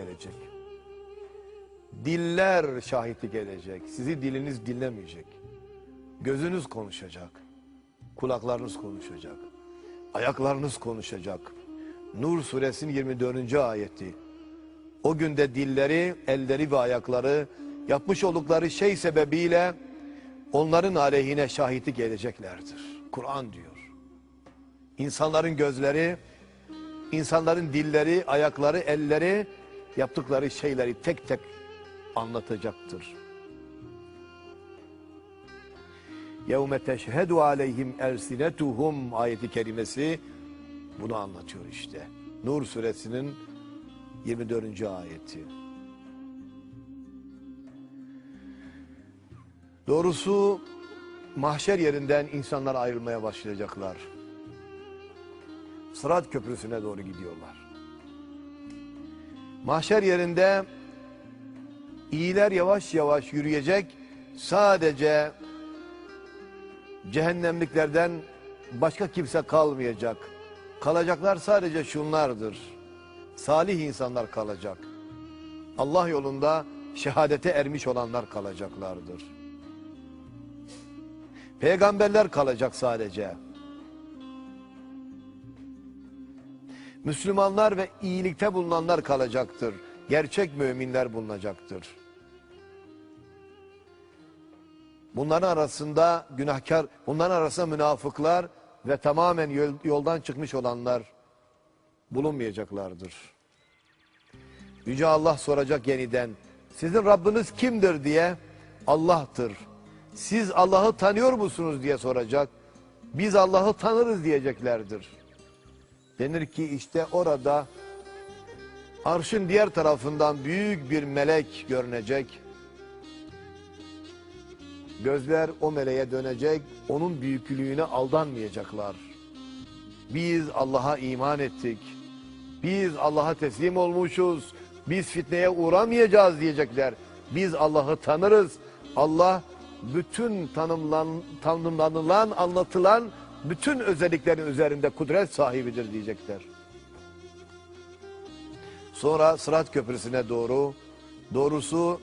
gelecek. Diller şahitlik edecek. Sizi diliniz dinlemeyecek. Gözünüz konuşacak. Kulaklarınız konuşacak. Ayaklarınız konuşacak. Nur suresinin 24. ayeti. O günde dilleri, elleri ve ayakları yapmış oldukları şey sebebiyle onların aleyhine şahitlik edeceklerdir. Kur'an diyor. İnsanların gözleri, insanların dilleri, ayakları, elleri yaptıkları şeyleri tek tek anlatacaktır. يَوْمَ تَشْهَدُ عَلَيْهِمْ اَلْسِنَتُهُمْ ayeti kerimesi bunu anlatıyor işte. Nur suresinin 24. ayeti. Doğrusu mahşer yerinden insanlar ayrılmaya başlayacaklar. Sırat köprüsüne doğru gidiyorlar. Mahşer yerinde iyiler yavaş yavaş yürüyecek. Sadece cehennemliklerden başka kimse kalmayacak. Kalacaklar sadece şunlardır. Salih insanlar kalacak. Allah yolunda şehadete ermiş olanlar kalacaklardır. Peygamberler kalacak sadece. Müslümanlar ve iyilikte bulunanlar kalacaktır. Gerçek müminler bulunacaktır. Bunların arasında günahkar, bunların arasında münafıklar ve tamamen yol- yoldan çıkmış olanlar bulunmayacaklardır. Yüce Allah soracak yeniden, sizin Rabbiniz kimdir diye, Allah'tır. Siz Allah'ı tanıyor musunuz diye soracak. Biz Allah'ı tanırız diyeceklerdir. Denir ki işte orada arşın diğer tarafından büyük bir melek görünecek. Gözler o meleğe dönecek, onun büyüklüğüne aldanmayacaklar. Biz Allah'a iman ettik. Biz Allah'a teslim olmuşuz. Biz fitneye uğramayacağız diyecekler. Biz Allah'ı tanırız. Allah bütün tanımlan, tanımlanılan, anlatılan bütün özelliklerin üzerinde kudret sahibidir diyecekler. Sonra Sırat Köprüsü'ne doğru, doğrusu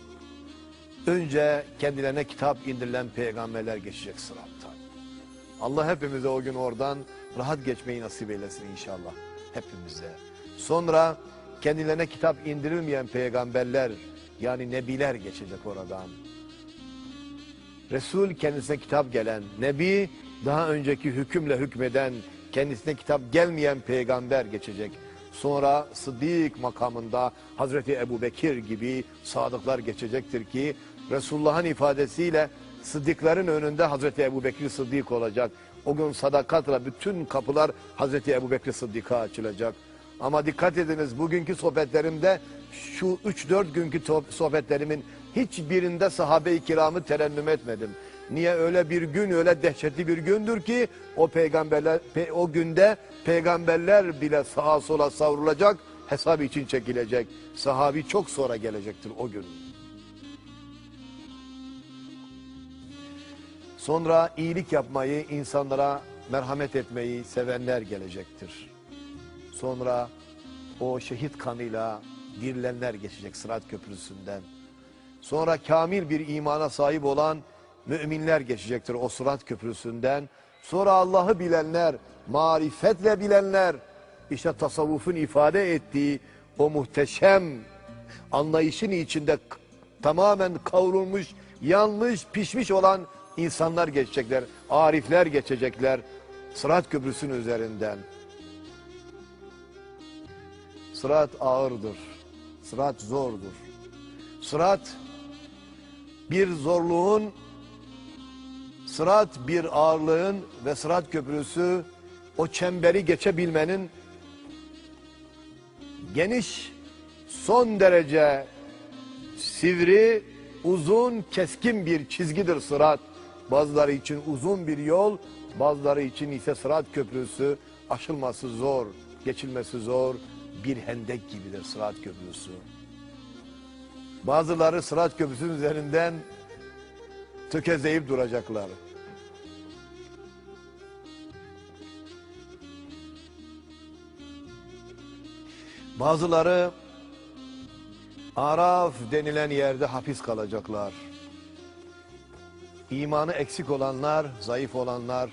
önce kendilerine kitap indirilen peygamberler geçecek sırattan. Allah hepimize o gün oradan rahat geçmeyi nasip eylesin inşallah. Hepimize. Sonra kendilerine kitap indirilmeyen peygamberler yani nebiler geçecek oradan. Resul kendisine kitap gelen, Nebi daha önceki hükümle hükmeden, kendisine kitap gelmeyen peygamber geçecek. Sonra Sıddık makamında Hazreti Ebu Bekir gibi sadıklar geçecektir ki Resulullah'ın ifadesiyle Sıddıkların önünde Hazreti Ebu Bekir Sıddık olacak. O gün sadakatla bütün kapılar Hazreti Ebu Bekir Sıddık'a açılacak. Ama dikkat ediniz bugünkü sohbetlerimde şu 3-4 günkü sohbetlerimin hiçbirinde sahabe-i kiramı terennüm etmedim. Niye öyle bir gün öyle dehşetli bir gündür ki o peygamberler pe- o günde peygamberler bile sağa sola savrulacak hesap için çekilecek. Sahabi çok sonra gelecektir o gün. Sonra iyilik yapmayı, insanlara merhamet etmeyi sevenler gelecektir. Sonra o şehit kanıyla dirilenler geçecek Sırat Köprüsü'nden. Sonra kamil bir imana sahip olan müminler geçecektir o Sırat Köprüsü'nden. Sonra Allah'ı bilenler, marifetle bilenler, işte tasavvufun ifade ettiği o muhteşem anlayışın içinde tamamen kavrulmuş, yanmış, pişmiş olan insanlar geçecekler. Arifler geçecekler Sırat Köprüsü'nün üzerinden. Sırat ağırdır. Sırat zordur. Sırat bir zorluğun, sırat bir ağırlığın ve sırat köprüsü o çemberi geçebilmenin geniş, son derece sivri, uzun, keskin bir çizgidir sırat. Bazıları için uzun bir yol, bazıları için ise sırat köprüsü aşılması zor, geçilmesi zor bir hendek gibidir sırat köprüsü. Bazıları sırat köprüsünün üzerinden tökezleyip duracaklar. Bazıları Araf denilen yerde hapis kalacaklar. İmanı eksik olanlar, zayıf olanlar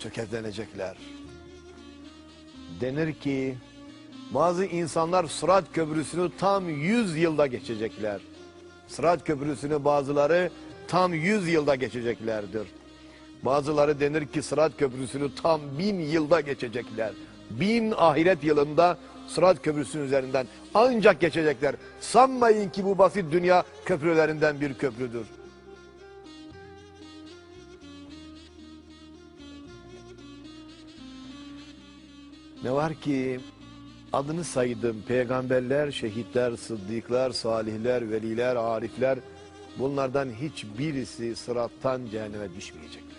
tökezlenecekler. Denir ki bazı insanlar Sırat Köprüsü'nü tam 100 yılda geçecekler. Sırat Köprüsü'nü bazıları tam 100 yılda geçeceklerdir. Bazıları denir ki Sırat Köprüsü'nü tam bin yılda geçecekler. Bin ahiret yılında Sırat Köprüsü'nün üzerinden ancak geçecekler. Sanmayın ki bu basit dünya köprülerinden bir köprüdür. Ne var ki adını saydım peygamberler, şehitler, sıddıklar, salihler, veliler, arifler bunlardan hiçbirisi sırattan cehenneme düşmeyecekler.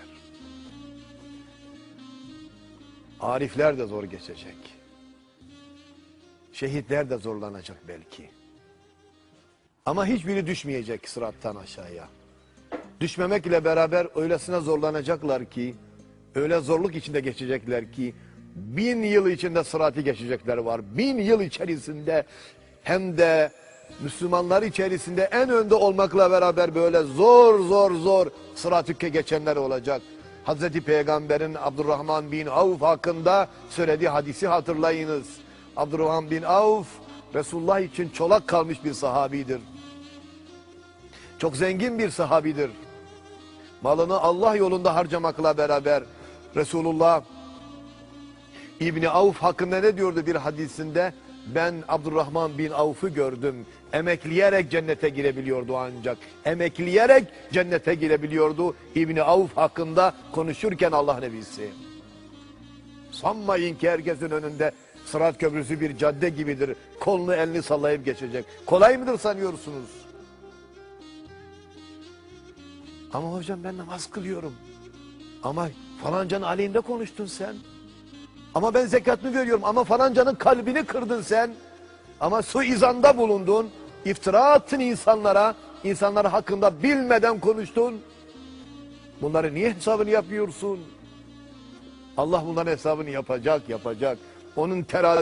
Arifler de zor geçecek. Şehitler de zorlanacak belki. Ama hiçbiri düşmeyecek sırattan aşağıya. Düşmemekle beraber öylesine zorlanacaklar ki, öyle zorluk içinde geçecekler ki, bin yıl içinde sıratı geçecekler var. Bin yıl içerisinde hem de Müslümanlar içerisinde en önde olmakla beraber böyle zor zor zor sıratı geçenler olacak. Hazreti Peygamber'in Abdurrahman bin Avf hakkında söylediği hadisi hatırlayınız. Abdurrahman bin Avf Resulullah için çolak kalmış bir sahabidir. Çok zengin bir sahabidir. Malını Allah yolunda harcamakla beraber Resulullah İbni Avf hakkında ne diyordu bir hadisinde? Ben Abdurrahman bin Avf'ı gördüm. Emekleyerek cennete girebiliyordu ancak. Emekleyerek cennete girebiliyordu. İbni Avf hakkında konuşurken Allah Nebisi. Sanmayın ki herkesin önünde Sırat Köprüsü bir cadde gibidir. Kolunu elini sallayıp geçecek. Kolay mıdır sanıyorsunuz? Ama hocam ben namaz kılıyorum. Ama falancanın aleyhinde konuştun sen. Ama ben zekatını veriyorum ama falancanın kalbini kırdın sen. Ama suizanda bulundun. iftira attın insanlara. İnsanlar hakkında bilmeden konuştun. Bunları niye hesabını yapıyorsun? Allah bunların hesabını yapacak, yapacak. Onun terazi